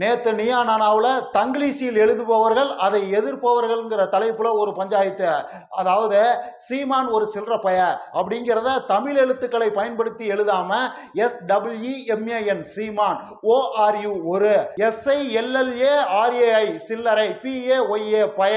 நேத்து நியா நானாவில் தங்கிலீஷில் எழுதுபவர்கள் அதை எதிர்ப்பவர்கள்ங்கிற தலைப்பில் ஒரு பஞ்சாயத்து. அதாவது சீமான் ஒரு சில்லற பய அப்படிங்கிறத தமிழ் எழுத்துக்களை பயன்படுத்தி எழுதாமல் எஸ் டபிள்இஎம்ஏஎன் சீமான் ஓஆர்யூ ஒரு. எஸ்ஐ எல்எல்ஏ ஆர்ஏஐ சில்லறை பிஏ ஒய்ஏ பய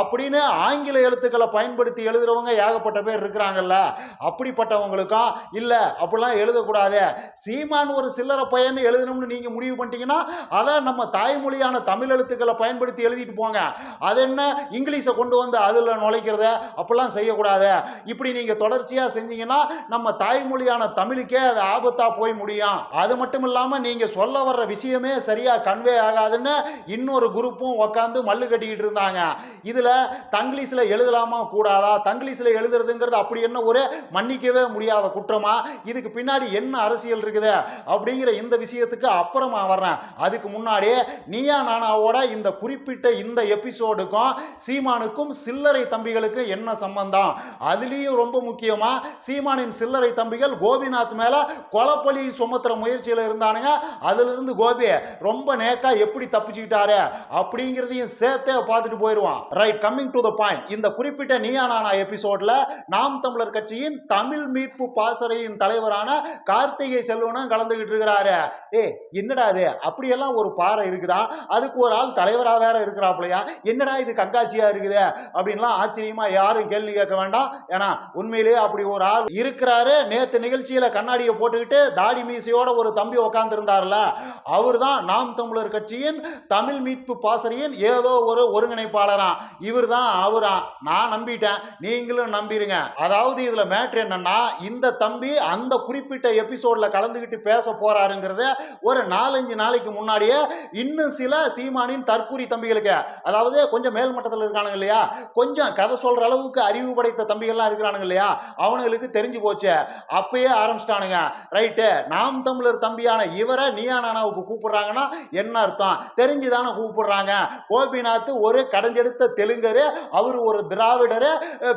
அப்படின்னு ஆங்கில எழுத்துக்களை பயன்படுத்தி எழுதுறவங்க ஏகப்பட்ட பேர் இருக்கிறாங்கல்ல. அப்படிப்பட்டவங்களுக்கும் இல்லை அப்படிலாம் எழுதக்கூடாது. சீமான் ஒரு சில்லற பையன்னு எழுதணும்னு நீங்கள் முடிவு பண்ணிட்டீங்கன்னா அதை நம்ம தாய்மொழியான தமிழ் எழுத்துக்களை பயன்படுத்தி எழுதிட்டு போங்க. அது என்ன? இங்கிலீஷை கொண்டு வந்து அதில் நுழைக்கிறத? அப்படிலாம் செய்யக்கூடாது. இப்படி நீங்கள் தொடர்ச்சியாக செஞ்சீங்கன்னா நம்ம தாய்மொழியான தமிழுக்கே அது ஆபத்தாக போய் முடியும். அது மட்டும் இல்லாமல் நீங்கள் சொல்ல வர்ற விஷயமே சரியாக கன்வே ஆகாதுன்னு இன்னொரு குரூப்பும் உக்காந்து மல்லு கட்டிக்கிட்டு இருந்தாங்க. இதில் தங்கிலீஷில் எழுதலாமா? கூடாதா? தங்கிலீஷில் எழுதுறதுங்கிறது அப்படி என்ன ஒரு மன்னிக்கவே முடியாத குற்றமா? இதுக்கு பின்னாடி என்ன அரசியல் இருக்குது? அப்படிங்கிற இந்த விஷயத்துக்கு அப்புறமா வர்றேன். அதுக்கு முன்னாடி நீயா நானாவோட இந்த குறிப்பிட்ட இந்த எபிசோடுக்கும் சீமானுக்கும் சில்லறை தம்பிகளுக்கு என்ன சம்பந்தம்? அதுலேயும் ரொம்ப முக்கியமா சீமானின் சில்லறை தம்பிகள் கோபிநாத் மேல கொலப்பலி சுமத்துற முயற்சியில் இருந்தானுங்க. அதிலிருந்து கோபி ரொம்ப நேக்கா எப்படி தப்பிச்சுக்கிட்டாரு அப்படிங்கிறதையும் சேர்த்தே பார்த்துட்டு போயிடுவான் right coming to the point இந்த குறிப்பிட்ட நீயா நானா எபிசோட்ல நாம் தமிழர் கட்சியின் தமிழ் மீட்பு பாசறையின் தலைவரான கார்த்திகை செல்வனும் கலந்துகிட்டு இருக்கிறாரு. ஏ என்னடா அது அப்படியெல்லாம் ஒரு பாறை இருக்குதா? அதுக்கு ஒரு ஆள் தலைவராக வேற இருக்கிறாப்லையா என்னடா இது கண்காட்சியா இருக்குது? அப்படின்லாம் ஆச்சரியமா யாரும் கேள்வி கேட்க வேண்டாம். ஏன்னா உண்மையிலேயே அப்படி ஒரு ஆள் இருக்கிறாரு. நேத்து நிகழ்ச்சியில கண்ணாடியை போட்டுக்கிட்டு தாடி மீசையோட ஒரு தம்பி உக்காந்துருந்தார்ல. அவர் தான் நாம் தமிழர் கட்சியின் தமிழ் மீட்பு பாசறையின் ஏதோ ஒரு ஒருங்கிணைப்பாளரா. இவர் தான் அவரா. நான் நம்பிட்டேன். நீங்களும் நம்பிடுங்க அதாவது இதுல மேட்ரு என்னன்னா இந்த தம்பி அந்த குறிப்பிட்ட எபிசோட்ல கலந்துக்கிட்டு பேச போறாருங்கிறத ஒரு நாலஞ்சு நாளைக்கு முன்னாடியே இன்னும் சில சீமானின் தற்கூரி தம்பிகளுக்கு. அதாவது கொஞ்சம் மேல் மட்டத்தில் இருக்கானுங்க இல்லையா? கொஞ்சம் கதை சொல்ற அளவுக்கு அறிவு படைத்த தம்பிகள்லாம் இருக்கிறானுங்க இல்லையா? அவனுங்களுக்கு தெரிஞ்சு போச்சு. அப்பயே ஆரம்பிச்சிட்டானுங்க. ரைட்டு நாம் தமிழர் தம்பியான இவரை நீயா நானாவுக்கு கூப்பிடுறாங்கன்னா என்ன அர்த்தம்? தெரிஞ்சுதானே கூப்பிடுறாங்க. கோபிநாத் ஒரு கடைஞ்செடுத்த தெலுங்கரு அவர் ஒரு திராவிடர்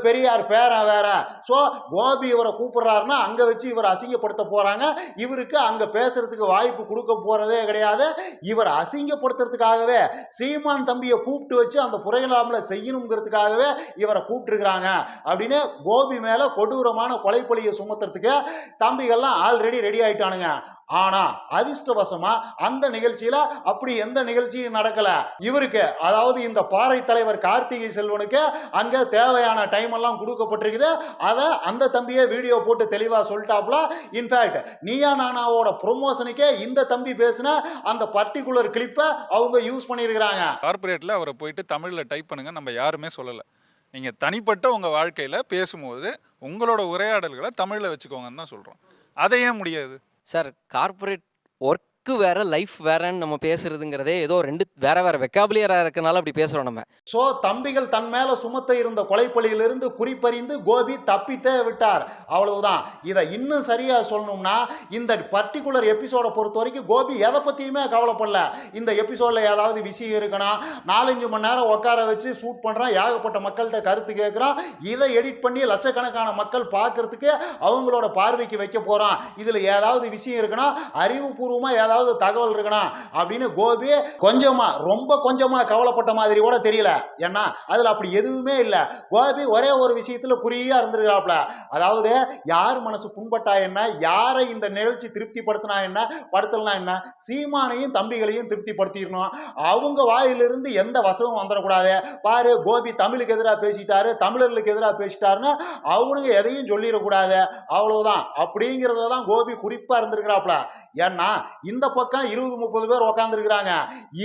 பெரியார் பேரன் வேற. ஸோ கோபி இவரை கூப்பிடுறாருன்னா அங்கே வச்சு இவரை அசிங்கப்படுத்த போறாங்க. இவருக்கு அங்கே பேசுறதுக்கு வாய்ப்பு கொடுக்க போறதே கிடையாது. இவர் அசிங்கப்படுத்துறதுக்காகவே சீமான் தம்பியை கூப்பிட்டு வச்சு அந்த புறையிலாமல் செய்யணுங்கிறதுக்காகவே இவரை கூப்பிட்டுருக்குறாங்க அப்படின்னு கோபி மேலே கொடூரமான கொலைப்பொலியை சுமத்துறதுக்கு தம்பிகள்லாம் ஆல்ரெடி ரெடி ஆயிட்டானுங்க. ஆனா அதிர்ஷ்டவசமா அந்த நிகழ்ச்சியில அப்படி எந்த நிகழ்ச்சியும் நடக்கல. இவருக்கு அதாவது இந்த பாறை தலைவர் கார்த்திகை செல்வனுக்கு அங்க தேவையான டைம் எல்லாம் கொடுக்கப்பட்டிருக்குது. அதை அந்த தம்பியே வீடியோ போட்டு தெளிவா சொல்லிட்டாப்ல இன்ஃபேக்ட் நீயா நானாவோட ப்ரொமோஷனுக்கே இந்த தம்பி பேசின அந்த பர்டிகுலர் கிளிப்பை அவங்க யூஸ் பண்ணியிருக்கிறாங்க. கார்ப்பரேட்டில் அவரை போயிட்டு தமிழில் டைப் பண்ணுங்க நம்ம யாருமே சொல்லலை. நீங்கள் தனிப்பட்ட உங்கள் வாழ்க்கையில் பேசும்போது உங்களோட உரையாடல்களை தமிழில் வச்சுக்கோங்கன்னு தான் சொல்கிறோம் அதை ஏன் முடியாது? சார் கார்பரேட் ஒர்க் ஒர்க்கு வேற லைஃப் வேறன்னு நம்ம பேசுறதுங்கிறதே ஏதோ ரெண்டு வேற வேற வெக்காபுலியராக இருக்கனால அப்படி பேசுறோம் நம்ம. சோ தம்பிகள் தன் மேல சுமத்த இருந்த கொலைப்பலியிலிருந்து குறிப்பறிந்து கோபி தப்பித்தே விட்டார். அவ்வளவுதான். இதை இன்னும் சரியா சொல்லணும்னா இந்த பர்டிகுலர் எபிசோட பொறுத்த வரைக்கும் கோபி எதை பத்தியுமே கவலைப்படல. இந்த எபிசோட்ல ஏதாவது விஷயம் இருக்கணும் நாலஞ்சு மணி நேரம் உட்கார வச்சு ஷூட் பண்றான் ஏகப்பட்ட மக்கள்கிட்ட கருத்து கேட்குறான் இதை எடிட் பண்ணி லட்சக்கணக்கான மக்கள் பார்க்கறதுக்கு அவங்களோட பார்வைக்கு வைக்க போறான். இதுல ஏதாவது விஷயம் இருக்கணும் அறிவுபூர்வமா ஏதாவது தகவல் இருக்கணும் அப்படின்னு கோபி கொஞ்சமா ரொம்ப கொஞ்சமா கவலைப்பட்ட மாதிரி கூட தெரியல. ஏன்னா அதுல அப்படி எதுவுமே இல்லை. கோபி ஒரே ஒரு விஷயத்துல குறியா இருந்திருக்கிறாப்ல அதாவது யார் மனசு புண்பட்டா என்ன? யாரை இந்த நிகழ்ச்சி திருப்திப்படுத்தினா என்ன? படுத்தலனா என்ன? சீமானையும் தம்பிகளையும் திருப்திப்படுத்திடணும். அவங்க வாயிலிருந்து எந்த வசமும் வந்துடக்கூடாது. பாரு கோபி தமிழுக்கு எதிராக பேசிட்டாரு தமிழர்களுக்கு எதிராக பேசிட்டாருன்னு அவனுங்க எதையும் சொல்லிடக்கூடாது. அவ்வளவுதான். அப்படிங்கிறதுல தான் கோபி குறிப்பா இருந்திருக்கிறாப்ல ஏன்னா இந்த பக்கம் இருபது முப்பது பேர் உக்காந்துருக்கிறாங்க.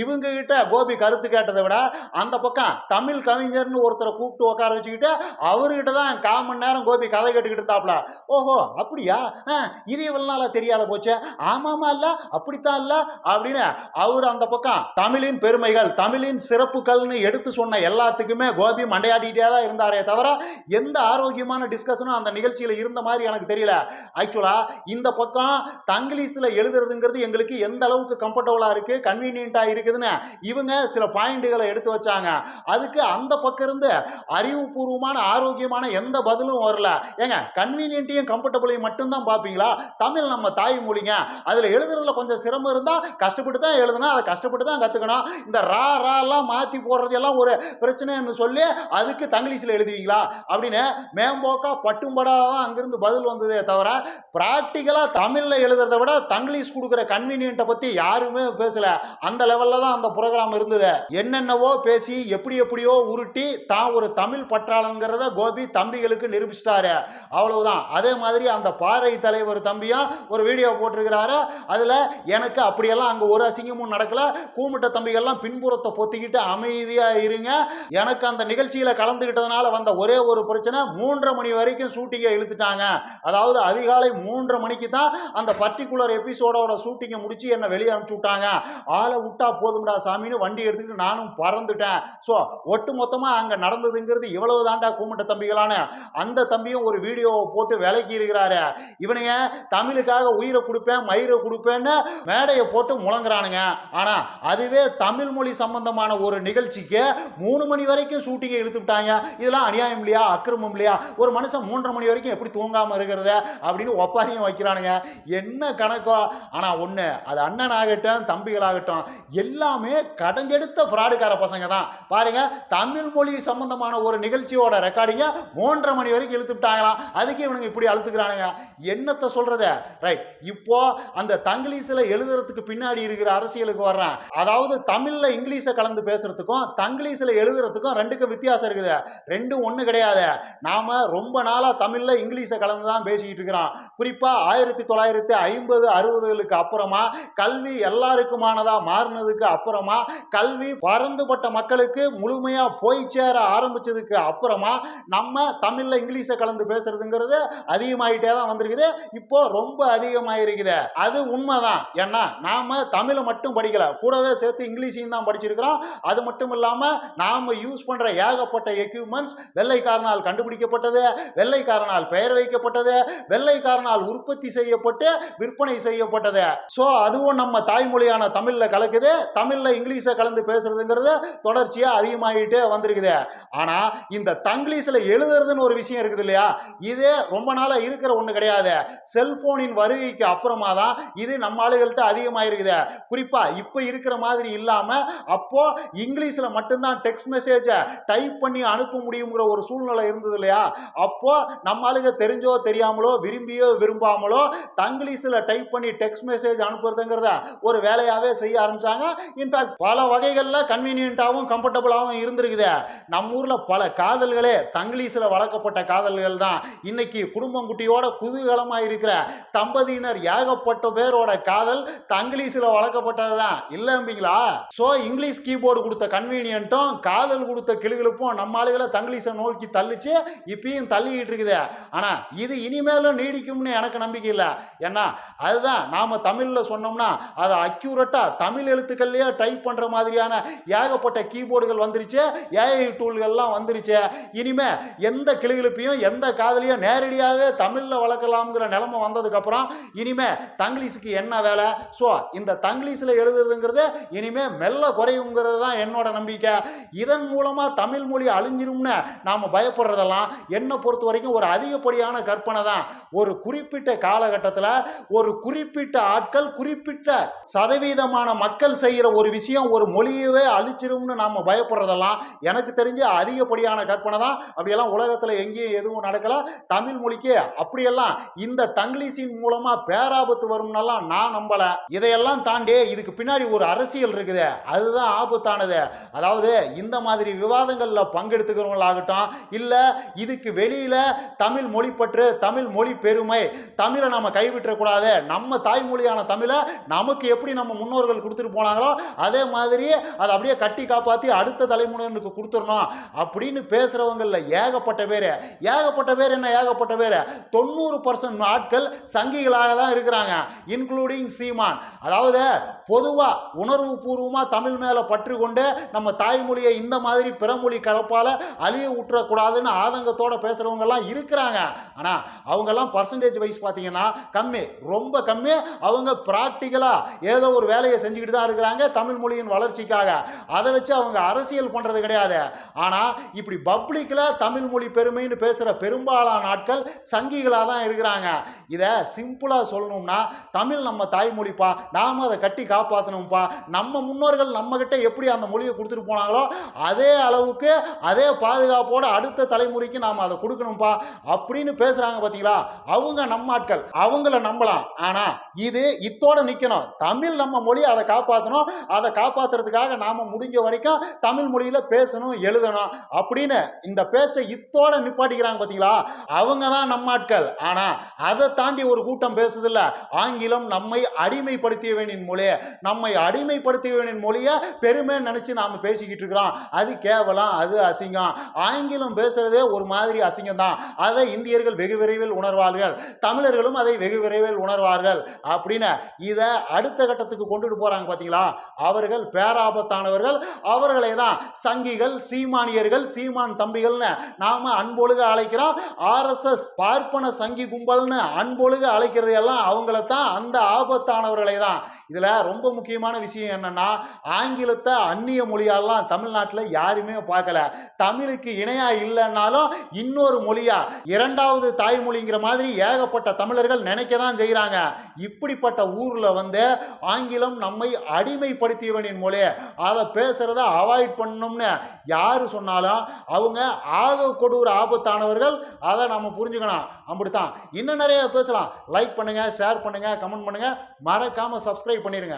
இவங்க கிட்ட கோபி கருத்து கேட்டதை விட அந்த பக்கம் தமிழ் கவிஞர்னு ஒருத்தரை கூப்பிட்டு உட்கார வச்சுக்கிட்டு அவர்கிட்ட தான் கால் மணி நேரம் கோபி கதை கேட்டுக்கிட்டு இருந்தாப்ல. ஓஹோ அப்படியா? இது இவ்வளவு நாளா தெரியாத போச்சு. ஆமாமா இல்ல அப்படித்தான் இல்ல அப்படின்னு அவர் அந்த பக்கம் தமிழின் பெருமைகள் தமிழின் சிறப்புகள்னு எடுத்து சொன்ன எல்லாத்துக்குமே கோபி மண்டையாடிட்டே தான் இருந்தாரே தவிர எந்த ஆரோக்கியமான டிஸ்கஷனும் அந்த நிகழ்ச்சியில் இருந்த மாதிரி எனக்கு தெரியல. ஆக்சுவலா இந்த பக்கம் தங்கிலீஷில் எழுதுறதுங்கிறது எங்களுக்கு தம்பிகளுக்கு எந்த அளவுக்கு கம்ஃபர்டபுளாக இருக்கு கன்வீனியன்ட்டா இருக்குதுன்னு இவங்க சில பாயிண்ட்டுகளை எடுத்து வச்சாங்க. அதுக்கு அந்த பக்கம் இருந்து அறிவுபூர்வமான ஆரோக்கியமான எந்த பதிலும் வரல. ஏங்க கன்வீனியன்ட்டையும் கம்ஃபர்டபுளையும் மட்டும்தான் பார்ப்பீங்களா? தமிழ் நம்ம தாய்மொழிங்க அதில் எழுதுறதுல கொஞ்சம் சிரமம் இருந்தால் கஷ்டப்பட்டு தான் எழுதணும் அதை கஷ்டப்பட்டு தான் கற்றுக்கணும் இந்த ரா ராலாம் மாற்றி போடுறது எல்லாம் ஒரு பிரச்சனைன்னு சொல்லி அதுக்கு தங்கிலீஷில் எழுதுவீங்களா? அப்படின்னு மேம்போக்கா பட்டும்படாதான் அங்கிருந்து பதில் வந்ததே தவிர ப்ராக்டிக்கலாக தமிழில் எழுதுறதை விட தங்கிலீஷ் கொடுக்குற கன்வீனியன்ட்டை பற்றி யாருமே பேசல. அந்த லெவலில் தான் அந்த ப்ரோக்ராம் இருந்தது. என்னென்னவோ பேசி எப்படி எப்படியோ உருட்டி தான் ஒரு தமிழ் பற்றாளங்கிறத கோபி தம்பிகளுக்கு நிரூபிச்சிட்டாரு. அவ்வளவுதான். அதே மாதிரி அந்த பாறை தலைவர் தம்பியும் ஒரு வீடியோ போட்டிருக்கிறாரு. அதில் எனக்கு அப்படியெல்லாம் அங்கே ஒரு அசிங்கமும் நடக்கல. கூமுட்ட தம்பிகள்லாம் பின்புறத்தை பொத்திக்கிட்டு அமைதியாக இருங்க. எனக்கு அந்த நிகழ்ச்சியில் கலந்துக்கிட்டதுனால வந்த ஒரே ஒரு பிரச்சனை மூன்றரை மணி வரைக்கும் ஷூட்டிங்கை இழுத்துட்டாங்க. அதாவது அதிகாலை மூன்றரை மணிக்கு தான் அந்த பர்டிகுலர் எபிசோடோட ஷூட்டிங்கை முடிச்சு என்னை வெளியே அனுப்பிச்சு விட்டாங்க ஆளை விட்டா போதும்டா சாமின்னு வண்டி எடுத்துக்கிட்டு நானும் பறந்துட்டேன். ஸோ ஒட்டு மொத்தமாக அங்கே நடந்ததுங்கிறது இவ்வளவு தாண்டா கூமுட்ட தம்பிகளான அந்த தம்பியும் ஒரு வீடியோவை போட்டு விலக்கி இருக்கிறாரு. இவனுங்க தமிழுக்காக உயிரை கொடுப்பேன் மயிரை கொடுப்பேன்னு மேடையை போட்டு முழங்குறானுங்க. ஆனால் அதுவே தமிழ் மொழி சம்பந்தமான ஒரு நிகழ்ச்சிக்கு மூணு மணி வரைக்கும் ஷூட்டிங்கை இழுத்து விட்டாங்க. இதெல்லாம் அநியாயம் இல்லையா? அக்கிரமம் இல்லையா? ஒரு மனுஷன் மூன்றரை மணி வரைக்கும் எப்படி தூங்காமல் இருக்கிறத அப்படின்னு ஒப்பாரியும் வைக்கிறானுங்க. என்ன கணக்கோ? ஆனால் ஒன்று அது அண்ணன் ஆகட்டும் தம்பிகளாகட்டும் எல்லாமே கடஞ்செடுத்த ஃப்ராடுக்கார பசங்க தான் பாருங்க தமிழ் மொழி சம்பந்தமான ஒரு நிகழ்ச்சியோட ரெக்கார்டிங்க மூன்றரை மணி வரைக்கும் இழுத்து விட்டாங்களாம். அதுக்கு இவனுங்க இப்படி அழுத்துக்கிறானுங்க. என்னத்தை சொல்றத? ரைட் இப்போ அந்த தங்கிலீஷில் எழுதுறதுக்கு பின்னாடி இருக்கிற அரசியலுக்கு வர்றேன். அதாவது தமிழ்ல இங்கிலீஷை கலந்து பேசுறதுக்கும் தங்கிலீஷில் எழுதுறதுக்கும் ரெண்டுக்கும் வித்தியாசம் இருக்குது. ரெண்டும் ஒன்று கிடையாது. நாம ரொம்ப நாளா தமிழ்ல இங்கிலீஷை கலந்து தான் பேசிக்கிட்டு இருக்கிறோம். குறிப்பா ஆயிரத்தி தொள்ளாயிரத்தி ஐம்பது அறுபதுகளுக்கு அப்புறமா கல்வி எல்லாருக்குமானதா மாறினதுக்கு அப்புறமா கல்வி பறந்துபட்ட மக்களுக்கு முழுமையா போய் சேர ஆரம்பிச்சதுக்கு அப்புறமா நம்ம தமிழ்ல இங்கிலீஷை கலந்து பேசுறதுங்கிறது அதிகமாயிட்டே தான் வந்திருக்குது. இப்போ ரொம்ப அதிகமாயிருக்குது. அது உண்மைதான். ஏன்னா நாம தமிழை மட்டும் படிக்கல. கூடவே சேர்த்து இங்கிலீஷையும் தான் படிச்சிருக்கிறோம். அது மட்டும் இல்லாம நாம யூஸ் பண்ற ஏகப்பட்ட எக்யூப்மெண்ட்ஸ் வெள்ளைக்காரனால் கண்டுபிடிக்கப்பட்டது வெள்ளைக்காரனால் பெயர் வைக்கப்பட்டது வெள்ளைக்காரனால் உற்பத்தி செய்யப்பட்டு விற்பனை செய்யப்பட்டது. ஸோ அதுவும் நம்ம தாய்மொழியான தமிழில் கலக்குது தமிழில் இங்கிலீஷை கலந்து பேசுறதுங்கிறது தொடர்ச்சியாக அதிகமாகிட்டே வந்திருக்குது. ஆனால் இந்த தங்கிலீஷில் எழுதுறதுன்னு ஒரு விஷயம் இருக்குது இல்லையா? இது ரொம்ப நாளாக இருக்கிற ஒன்று கிடையாது. செல்போனின் வருகைக்கு அப்புறமா தான் இது நம்ம ஆளுகள்கிட்ட அதிகமாயிருக்குது. குறிப்பாக இப்போ இருக்கிற மாதிரி இல்லாமல் அப்போ இங்கிலீஷில் மட்டும்தான் டெக்ஸ்ட் மெசேஜை டைப் பண்ணி அனுப்ப முடியுங்கிற ஒரு சூழ்நிலை இருந்தது இல்லையா? அப்போ நம்ம ஆளுங்க தெரிஞ்சோ தெரியாமலோ விரும்பியோ விரும்பாமலோ தங்கிலீஷில் டைப் பண்ணி டெக்ஸ்ட் மெசேஜ் அனுப்புறதுங்கிறத ஒரு வேலையாகவே செய்ய ஆரம்பிச்சாங்க. இன்ஃபேக்ட் பல வகைகளில் கன்வீனியண்ட்டாகவும் கம்ஃபர்டபுளாகவும் இருந்திருக்குது. நம்ம ஊரில் பல காதல்களே தங்கிலீஷில் வளர்க்கப்பட்ட காதல்கள் தான். இன்னைக்கு குடும்பங்குட்டியோட குதூகலமாக இருக்கிற தம்பதியினர் ஏகப்பட்ட பேரோட காதல் தங்கிலீஷில் வளர்க்கப்பட்டது தான். இல்லைம்பிங்களா ஸோ இங்கிலீஷ் கீபோர்டு கொடுத்த கன்வீனியன்ட்டும் காதல் கொடுத்த கிளுகிழப்பும் நம்ம ஆளுகளை தங்கிலீஷை நோக்கி தள்ளிச்சு இப்பயும் தள்ளிக்கிட்டு இருக்குது. ஆனால் இது இனிமேலும் நீடிக்கும்னு எனக்கு நம்பிக்கை இல்லை. ஏன்னா அதுதான் நாம் தமிழில் சொன்னோம்னா அதை அக்யூரட்டாக தமிழ் எழுத்துக்கள்லேயே டைப் பண்ணுற மாதிரியான ஏகப்பட்ட கீபோர்டுகள் வந்துருச்சு ஏஐ டூல்கள்லாம் வந்துருச்சு. இனிமே எந்த கிளுகிழுப்பையும் எந்த காதலையும் நேரடியாகவே தமிழில் வளர்க்கலாம்ங்கிற நிலமை வந்ததுக்கப்புறம் இனிமே தங்கிலீஷுக்கு என்ன வேலை? ஸோ இந்த தங்கிலீஷில் எழுதுறதுங்கிறது இனிமே மெல்ல குறையுங்கிறது தான் என்னோட நம்பிக்கை. இதன் மூலமாக தமிழ் மொழி அழிஞ்சிரும்னு நாம் பயப்படுறதெல்லாம் என்னை பொறுத்த வரைக்கும் ஒரு அதிகப்படியான கற்பனை தான். ஒரு குறிப்பிட்ட காலகட்டத்தில் ஒரு குறிப்பிட்ட ஆட்கள் குறிப்பிட்ட சதவீதமான மக்கள் செய்கிற ஒரு விஷயம் ஒரு மொழியவே அழிச்சிரும்னு நாம் பயப்படுறதெல்லாம் எனக்கு தெரிஞ்ச அதிகப்படியான கற்பனை தான். அப்படியெல்லாம் உலகத்தில் எங்கேயும் எதுவும் நடக்கலை. தமிழ் மொழிக்கு அப்படியெல்லாம் இந்த தங்கிலீஷின் மூலமாக பேராபத்து வரும்னெல்லாம் நான் நம்பலை. இதையெல்லாம் தாண்டி இதுக்கு பின்னாடி ஒரு அரசியல் இருக்குது. அதுதான் ஆபத்தானது. அதாவது இந்த மாதிரி விவாதங்களில் பங்கெடுத்துக்கிறவங்களாகட்டும் இல்லை இதுக்கு வெளியில் தமிழ் மொழி பற்று தமிழ் மொழி பெருமை தமிழை நம்ம கைவிட்டக்கூடாது நம்ம தாய்மொழியான தமிழ் நமக்கு எப்படி நம்ம முன்னோர்கள் கொடுத்துட்டு போனாங்களோ அதே மாதிரி அதை அப்படியே கட்டி காப்பாற்றி அடுத்த தலைமுறையினருக்கு கொடுத்துடணும் அப்படின்னு பேசுகிறவங்களில் ஏகப்பட்ட பேர். ஏகப்பட்ட பேர் என்ன? ஏகப்பட்ட பேர். தொண்ணூறு பர்சன்ட் ஆட்கள் சங்கிகளாக தான் இருக்கிறாங்க இன்க்ளூடிங் சீமான். அதாவது பொதுவாக உணர்வு பூர்வமாக தமிழ் மேலே பற்று கொண்டு நம்ம தாய்மொழியை இந்த மாதிரி பிறமொழி கலப்பால் அழிய விட்டுறக்கூடாதுன்னு ஆதங்கத்தோடு பேசுகிறவங்கெல்லாம் இருக்கிறாங்க. ஆனால் அவங்கெல்லாம் பர்சன்டேஜ் வைஸ் பார்த்தீங்கன்னா கம்மி. ரொம்ப கம்மி. அவங்க ப்ராக்டிக்கலாக ஏதோ ஒரு வேலையை செஞ்சுக்கிட்டு தான் இருக்கிறாங்க தமிழ் மொழியின் வளர்ச்சிக்காக. அதை வச்சு அவங்க அரசியல் பண்ணுறது கிடையாது. ஆனால் இப்படி பப்ளிக்கில் தமிழ் மொழி பெருமைன்னு பேசுகிற பெரும்பாலான ஆட்கள் சங்கிகளாக தான் இருக்கிறாங்க. இதை சிம்பிளாக சொல்லணும்னா தமிழ் நம்ம தாய்மொழிப்பா நாம் அதை கட்டி காப்பாற்றணும்ப்பா நம்ம முன்னோர்கள் நம்மக்கிட்ட எப்படி அந்த மொழியை கொடுத்துட்டு போனாங்களோ அதே அளவுக்கு அதே பாதுகாப்போடு அடுத்த தலைமுறைக்கு நாம் அதை கொடுக்கணும்ப்பா அப்படின்னு பேசுகிறாங்க பார்த்தீங்களா அவங்க நம்ம ஆட்கள். அவங்கள நம்பலாம். ஆனால் இது இத்தோட நிற்கணும். தமிழ் நம்ம மொழி அதை காப்பாற்றணும் அதை காப்பாத்துறதுக்காக நாம் முடிஞ்ச வரைக்கும் தமிழ் மொழியில் பேசணும் எழுதணும் அப்படின்னு இந்த பேச்சை இத்தோட நிப்பாட்டிக்கிறாங்க பார்த்தீங்களா அவங்க தான் நம்ம ஆட்கள். ஆனால் அதை தாண்டி ஒரு கூட்டம் பேசுதில்ல. ஆங்கிலம் நம்மை அடிமைப்படுத்தியவனின் மொழி நம்மை அடிமைப்படுத்தியவனின் மொழியை பெருமை நினச்சி நாம் பேசிக்கிட்டு இருக்கிறோம். அது கேவலம் அது அசிங்கம். ஆங்கிலம் பேசுகிறதே ஒரு மாதிரி அசிங்கம் தான். அதை இந்தியர்கள் வெகு விரைவில் உணர்வார்கள். தமிழர்களும் அதை வெகு விரைவில் உணர்வார்கள் அப்படின்னு இதை அடுத்த கட்டத்துக்கு கொண்டுட்டு போறாங்க பார்த்தீங்களா அவர்கள் பேராபத்தானவர்கள். அவர்களை தான் சங்கிகள் சீமானியர்கள் சீமான் தம்பிகள்னு நாம அன்பொழுக அழைக்கிறோம். ஆர்எஸ்எஸ் பார்ப்பன சங்கி கும்பல்னு அன்பொழுக அழைக்கிறது எல்லாம் அவங்கள தான் அந்த ஆபத்தானவர்களை தான் இதில் ரொம்ப முக்கியமான விஷயம் என்னன்னா ஆங்கிலத்தை அந்நிய மொழியாலாம் தமிழ்நாட்டில் யாருமே பார்க்கல. தமிழுக்கு இணையா இல்லைன்னாலும் இன்னொரு மொழியா இரண்டாவது தாய்மொழிங்கிற மாதிரி ஏகப்பட்ட தமிழர்கள் நினைக்க தான் செய்கிறாங்க இப்படிப்பட்ட ஊரில் வந்து ஆங்கிலம் நம்மை அடிமைப்படுத்தியவனின் மொழி அதை பேசுகிறத அவாய்ட் பண்ணணும்னு யார் சொன்னாலும் அவங்க ஆக கொடூர ஆபத்தானவர்கள் அதை நம்ம புரிஞ்சுக்கணும். அப்படித்தான். இன்னும் நிறைய பேசலாம். லைக் பண்ணுங்கள் ஷேர் பண்ணுங்கள் கமெண்ட் பண்ணுங்க. மறக்காமல் சப்ஸ்கிரைப் பண்ணிடுங்க